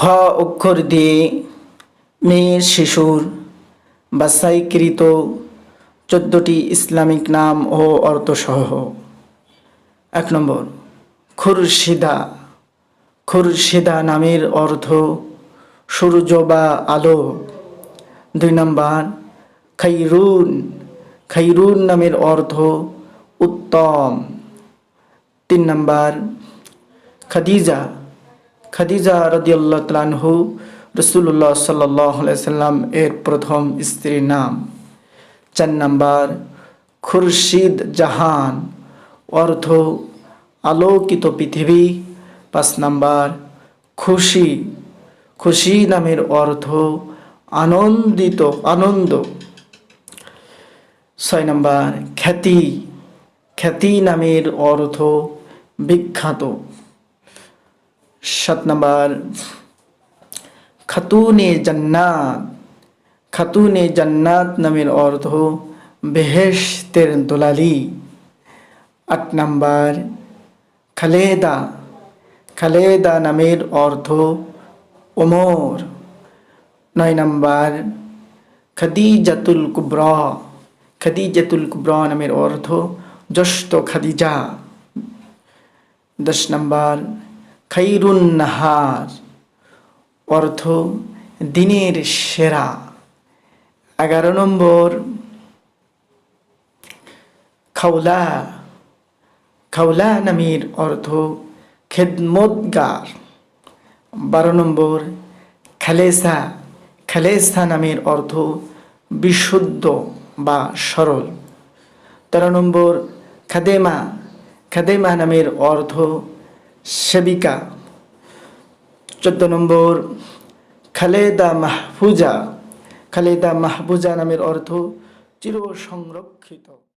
খ অক্ষর দিয়ে মেয়ের শিশুর বাছাইকৃত চোদ্দটি ইসলামিক নাম ও অর্থসহ। এক নম্বর, খুরশিদা। খুরশিদা নামের অর্থ সূর্য বা আলো। দুই নম্বর খৈরুন খৈরুন নামের অর্থ উত্তম। তিন নম্বর, খাদিজা। খাদিজা রদিয়াল্লাহ তালানহু রসুল্লাহ সাল্লাহ সাল্লাম এর প্রথম স্ত্রীর নাম। চার নাম্বার, খুরশিদ জাহান, অর্থ আলোকিত পৃথিবী। পাঁচ নাম্বার, খুশি খুশি নামের অর্থ আনন্দিত, আনন্দ। ছয় নাম্বার, খ্যাতি খ্যাতি নামের অর্থ বিখ্যাত। সাত নম্বর, খাতুনে জান্নাত খাতুনে জান্নাত নামের অর্থ বেহেশতের দোলালি। আট নম্বর, খালেদা খালেদা নামের অর্থ ওমর। নয় নম্বর, খাদিজাতুল কুবরা খাদিজাতুল কুবরা নামের অর্থ জ্যেষ্ঠ খাদিজা। দশ নম্বর খৈরুন নাহার, অর্থ দিনের সেরা। এগারো নম্বর, খাওলা। খাওলা নামের অর্থ খেদমতগার। বারো নম্বর, খালেসা। খালেসা নামের অর্থ বিশুদ্ধ বা সরল। তেরো নম্বর, খাদেমা। খাদেমা নামের অর্থ সেবিকা। চোদ্দ নম্বর খালেদা মাহফুজা। খালেদা মাহফুজা নামের অর্থ চির সংরক্ষিত